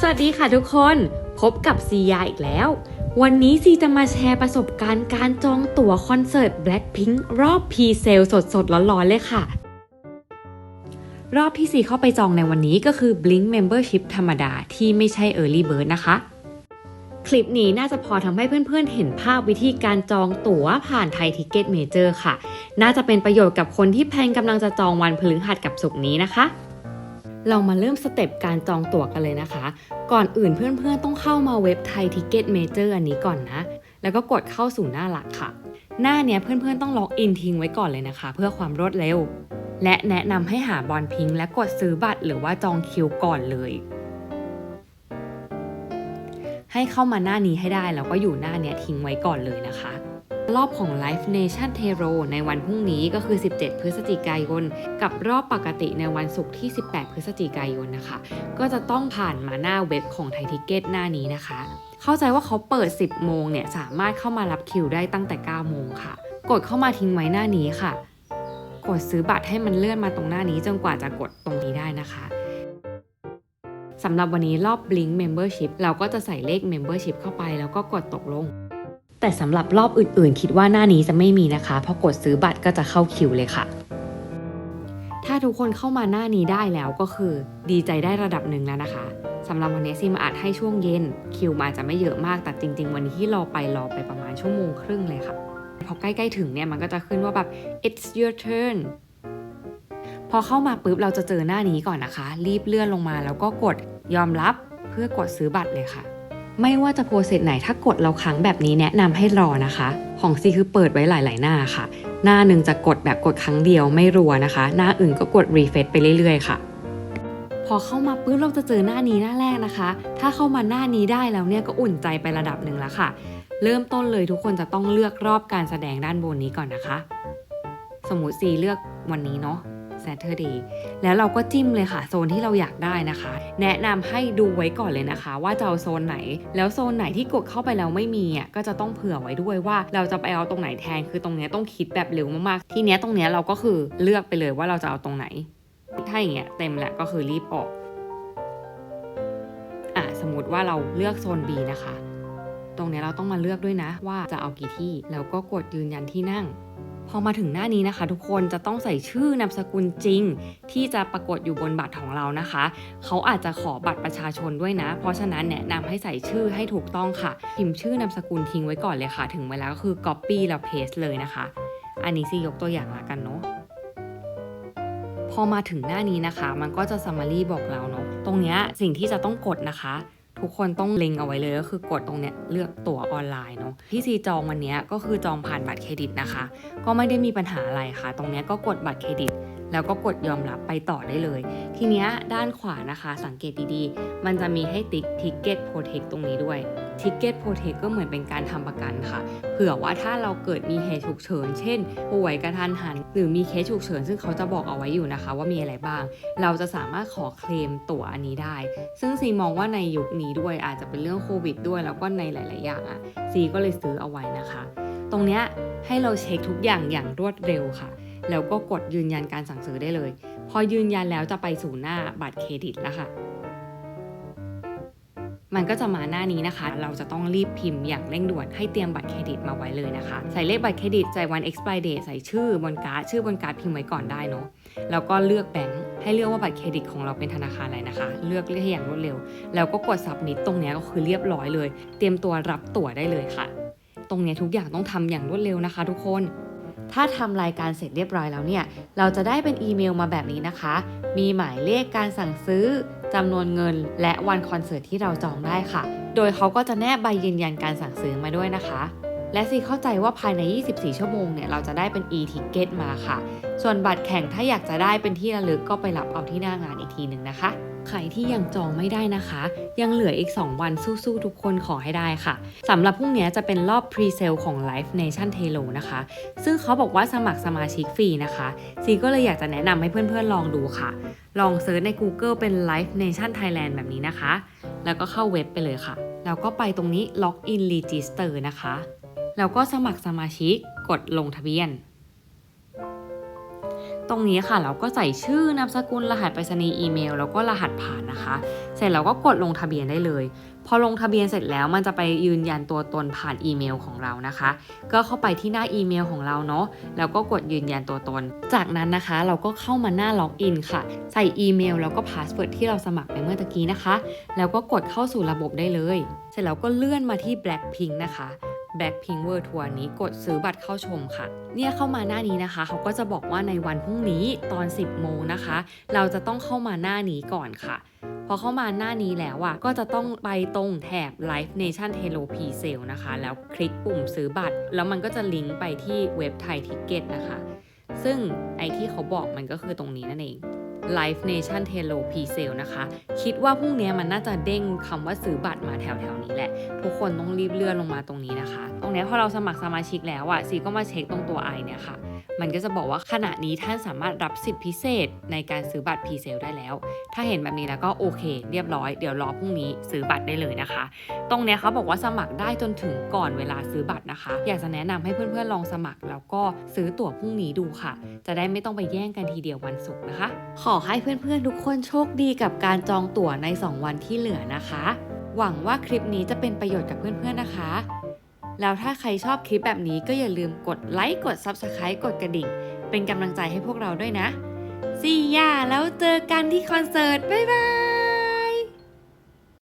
สวัสดีค่ะทุกคน พบกับซียาอีกแล้ว วันนี้ซีจะมาแชร์ประสบการณ์การจองตั๋วคอนเสิร์ต Blackpink รอบ p ีเซลสดๆ ร้อนๆ เลยค่ะ รอบที่ซีเข้าไปจองในวันนี้ก็คือ Blink Membership ธรรมดาที่ไม่ใช่ Early Bird นะคะคลิปนี้น่าจะพอทำให้เพื่อนๆ เห็นภาพวิธีการจองตั๋วผ่านไทยทิกเก็ตเมเจอร์ค่ะ น่าจะเป็นประโยชน์กับคนที่แพลนกำลังจะจองวันพฤหัสกับศุกร์นี้นะคะ เรามาเริ่มสเต็ปการจองตั๋วกันเลยนะคะ ก่อนอื่นเพื่อนๆต้องเข้ามาเว็บไทยทิเก็ตเมเจอร์อันนี้ก่อนนะ แล้วก็กดเข้าสู่หน้าหลักค่ะ หน้าเนี้ยเพื่อนๆต้องล็อกอินทิ้งไว้ก่อนเลยนะคะ เพื่อความรวดเร็ว และแนะนำให้หาบอลพิงค์และกดซื้อบัตรหรือว่าจองคิวก่อนเลย ให้เข้ามาหน้านี้ให้ได้แล้วก็อยู่หน้าเนี้ยทิ้งไว้ก่อนเลยนะคะ รอบของ Live Nation t e r o ในวันพรุ่งนี้ก็คือ 17 พฤศจิกายน กับรอบปกติในวันศุกร์ที่ 18 พฤศจิกายนนะคะ ก็จะต้องผ่านมาหน้าเว็บของไทยทิเก็ตหน้านี้นะคะ เข้าใจว่าเขาเปิด 10 โมงเนี่ย สามารถเข้ามารับคิวได้ตั้งแต่ 9 โมงค่ะ กดเข้ามาทิ้งไว้หน้านี้ค่ะ กดซื้อบัตรให้มันเลื่อนมาตรงหน้านี้จนกว่าจะกดตรงนี้ได้นะคะสำหรับวันนี้รอบ Blink Membership เราก็จะใส่เลข Membership เข้าไปแล้วก็กดตกลง แต่สำหรับรอบอื่นๆ คิดว่าหน้านี้จะไม่มีนะคะ เพอกดซื้อบัตรก็จะเข้าคิวเลยค่ะ ถ้าทุกคนเข้ามาหน้านี้ได้แล้วก็คือ ดีใจได้ระดับหนึ่งแล้วนะคะสำหรับวันนี้ซีมอัดให้ช่วงเย็น คิวมาอาจจะไม่เยอะมากแต่จริง ๆ วันนี้ที่รอไปรอไปประมาณชั่วโมงครึ่งเลยค่ะพอใกล้ๆถึงเนี่ยมันก็จะขึ้นว่าแบบ it's your turn พอเข้ามาปุ๊บเราจะเจอหน้านี้ก่อนนะคะ รีบเลื่อนลงมาแล้วก็กดยอมรับเพื่อกดซื้อบัตรเลยค่ะ ไม่ว่าจะโปรเซสไหนถ้ากดเราค้างแบบนี้แนะนำให้รอนะคะ ของซีคือเปิดไว้หลาย ๆ หน้าค่ะ หน้าหนึ่งจะกดแบบกดครั้งเดียวไม่รัวนะคะ หน้าอื่นก็กดรีเฟซไปเรื่อย ๆ ค่ะ พอเข้ามาปุ๊บเราจะเจอหน้านี้หน้าแรกนะคะ ถ้าเข้ามาหน้านี้ได้แล้วเนี่ยก็อุ่นใจไประดับหนึ่งแล้วค่ะ เริ่มต้นเลยทุกคนจะต้องเลือกรอบการแสดงด้านบนนี้ก่อนนะคะ สมมติซีเลือกวันนี้เนาะ Saturday แล้วเราก็จิ้มเลยค่ะ โซนที่เราอยากได้นะคะ แนะนำให้ดูไว้ก่อนเลยนะคะ ว่าจะเอาโซนไหน แล้วโซนไหนที่กดเข้าไปแล้วไม่มีอะก็จะต้องเผื่อไว้ด้วยว่าเราจะไปเอาตรงไหนแทนคือตรงเนี้ยต้องคิดแบบเร็วมากๆ ทีเนี้ยตรงเนี้ยเราก็คือเลือกไปเลยว่าเราจะเอาตรงไหน ถ้าอย่างเงี้ยเต็มแล้วก็คือรีบออกอะสมมติว่าเราเลือกโซน B นะคะ ตรงเนี้ยเราต้องมาเลือกด้วยนะ ว่าจะเอากี่ที่แล้วก็กดยืนยันที่นั่ง พอมาถึงหน้านี้นะคะ ทุกคนจะต้องใส่ชื่อนามสกุลจริง ที่จะปรากฏอยู่บนบัตรของเรานะคะ เขาอาจจะขอบัตรประชาชนด้วยนะ เพราะฉะนั้นแนะนำให้ใส่ชื่อให้ถูกต้องค่ะพิมพ์ชื่อนามสกุลทิ้งไว้ก่อนเลยค่ะ ถึงเวลาก็คือ copy แล้ว paste เลยนะคะ อันนี้สิยกตัวอย่างละกันเนาะพอมาถึงหน้านี้นะคะ มันก็จะ summary บอกเราเนาะตรงเนี้ยสิ่งที่จะต้องกดนะคะ ทุกคนต้องเล็งเอาไว้เลยก็คือกดตรงเนี้ยเลือกตั๋วออนไลน์เนาะที่ซีจองวันนี้ก็คือจองผ่านบัตรเครดิตนะคะ ก็ไม่ได้มีปัญหาอะไรค่ะ ตรงเนี้ยก็กดบัตรเครดิต แล้วก็กดยอมรับไปต่อได้เลย ทีเนี้ยด้านขวานะคะสังเกตดีๆ มันจะมีให้ติ๊ก Ticket Protect ตรงนี้ด้วย Ticket Protect ก็เหมือนเป็นการทำประกันค่ะ เผื่อว่าถ้าเราเกิดมีเหตุฉุกเฉิน เช่น ป่วยกระทันหัน หรือมีเคสฉุกเฉิน ซึ่งเขาจะบอกเอาไว้อยู่นะคะ ว่ามีอะไรบ้าง เราจะสามารถขอเคลมตั๋วอันนี้ได้ ซึ่งซีมองว่าในยุคนี้ด้วยอาจจะเป็นเรื่องโควิดด้วย แล้วก็ในหลาย ๆ อย่างอะซีก็เลยซื้อเอาไว้นะคะ ตรงเนี้ยให้เราเช็คทุกอย่างอย่างรวดเร็วค่ะ แล้วก็กดยืนยันการสั่งซื้อได้เลย พอยืนยันแล้วจะไปสู่หน้าบัตรเครดิตแล้วค่ะ มันก็จะมาหน้านี้นะคะ เราจะต้องรีบพิมพ์อย่างเร่งด่วนให้เตรียมบัตรเครดิตมาไว้เลยนะคะ ใส่เลขบัตรเครดิต ใส่วัน expire date ใส่ชื่อบนการ์ด ชื่อบนการ์ดพิมพ์ไว้ก่อนได้เนาะ แล้วก็เลือกแบงค์ให้เลือกว่าบัตรเครดิตของเราเป็นธนาคารอะไรนะคะ เลือกให้อย่างรวดเร็ว แล้วก็กด submit ตรงนี้ก็คือเรียบร้อยเลย เตรียมตัวรับตั๋วได้เลยค่ะ ตรงนี้ทุกอย่างต้องทำอย่างรวดเร็วนะคะ ทุกคน ถ้าทำรายการเสร็จเรียบร้อยแล้วเนี่ย เราจะได้เป็นอีเมลมาแบบนี้นะคะ มีหมายเลขการสั่งซื้อจำนวนเงิน และวันคอนเสิร์ตที่เราจองได้ค่ะ โดยเขาก็จะแนบใบยืนยันการสั่งซื้อมาด้วยนะคะ และซีเข้าใจว่าภายใน 24 ชั่วโมงเนี่ยเราจะได้เป็น e-ticket มาค่ะ ส่วนบัตรแข่งถ้าอยากจะได้เป็นที่ระลึกก็ไปรับเอาที่หน้างานอีกทีหนึ่งนะคะใครที่ยังจองไม่ได้นะคะ ยังเหลืออีก 2 วันสู้ๆ ทุกคนขอให้ได้ค่ะสำหรับพรุ่งนี้จะเป็นรอบ pre-sale ของ Live Nation t a l o นะคะ ซึ่งเขาบอกว่าสมัครสมาชิกฟรีนะคะซีก็เลยอยากจะแนะนำให้เพื่อนๆ ลองดูค่ะ ลองเซิร์ชใน Google เป็น Live Nation Thailand แบบนี้นะคะ แล้วก็เข้าเว็บไปเลยค่ะ แล้วก็ไปตรงนี้ Login Register นะคะ แล้วก็สมัครสมาชิกกดลงทะเบียน ตรงนี้ค่ะเราก็ใส่ชื่อนามสกุลรหัสไปรษณีย์อีเมล แล้วก็รหัสผ่านนะคะ เสร็จแล้วก็กดลงทะเบียนได้เลย พอลงทะเบียนเสร็จแล้วมันจะไปยืนยันตัวตนผ่านอีเมลของเรานะคะ ก็เข้าไปที่หน้าอีเมลของเราเนาะแล้วก็กดยืนยันตัวตน จากนั้นนะคะเราก็เข้ามาหน้าล็อกอินค่ะ ใส่อีเมลแล้วก็พาสเวิร์ดที่เราสมัครไปเมื่อตะกี้นะคะ แล้วก็กดเข้าสู่ระบบได้เลย เสร็จแล้วก็เลื่อนมาที่ Blackpink นะคะ Blackpink World Tour นี้กดซื้อบัตรเข้าชมค่ะ เนี่ยเข้ามาหน้านี้นะคะ เขาก็จะบอกว่าในวันพรุ่งนี้ตอน 10 โมงนะคะ เราจะต้องเข้ามาหน้านี้ก่อนค่ะ พอเข้ามาหน้านี้แล้วอะก็จะต้องไปตรงแถบ Live Nation t e l o P Sale นะคะ แล้วคลิกปุ่มซื้อบัตร แล้วมันก็จะลิงก์ไปที่เว็บไทยทิเก็ตนะคะ ซึ่งไอที่เขาบอกมันก็คือตรงนี้นั่นเอง Live Nation t e l o P Sale นะคะ คิดว่าพรุ่งนี้มันน่าจะเด้งคำว่าซื้อบัตรมาแถวๆนี้แหละ ทุกคนต้องรีบเลื่อนลงมาตรงนี้นะคะ ตรงนี้พอเราสมัครสมาชิกแล้วอะซีก็มาเช็คตรงตัว i เนี่ยค่ะ มันก็จะบอกว่าขณะนี้ท่านสามารถรับสิทธิพิเศษในการซื้อบัตรพรีเซลได้แล้ว ถ้าเห็นแบบนี้แล้วก็โอเค เรียบร้อย เดี๋ยวรอพรุ่งนี้ซื้อบัตรได้เลยนะคะ ตรงเนี้ยเขาบอกว่าสมัครได้จนถึงก่อนเวลาซื้อบัตรนะคะ อยากจะแนะนำให้เพื่อนๆลองสมัคร แล้วก็ซื้อตั๋วพรุ่งนี้ดูค่ะ จะได้ไม่ต้องไปแย่งกันทีเดียววันศุกร์นะคะ ขอให้เพื่อนๆทุกคนโชคดีกับการจองตั๋วใน 2 วันที่เหลือนะคะ หวังว่าคลิปนี้จะเป็นประโยชน์กับเพื่อนๆนะคะ แล้วถ้าใครชอบคลิปแบบนี้ก็อย่าลืมกดไลค์กด Subscribe กดกระดิ่ง เป็นกำลังใจให้พวกเราด้วยนะซีย่าแล้วเจอกันที่คอนเสิร์ต บ๊ายบาย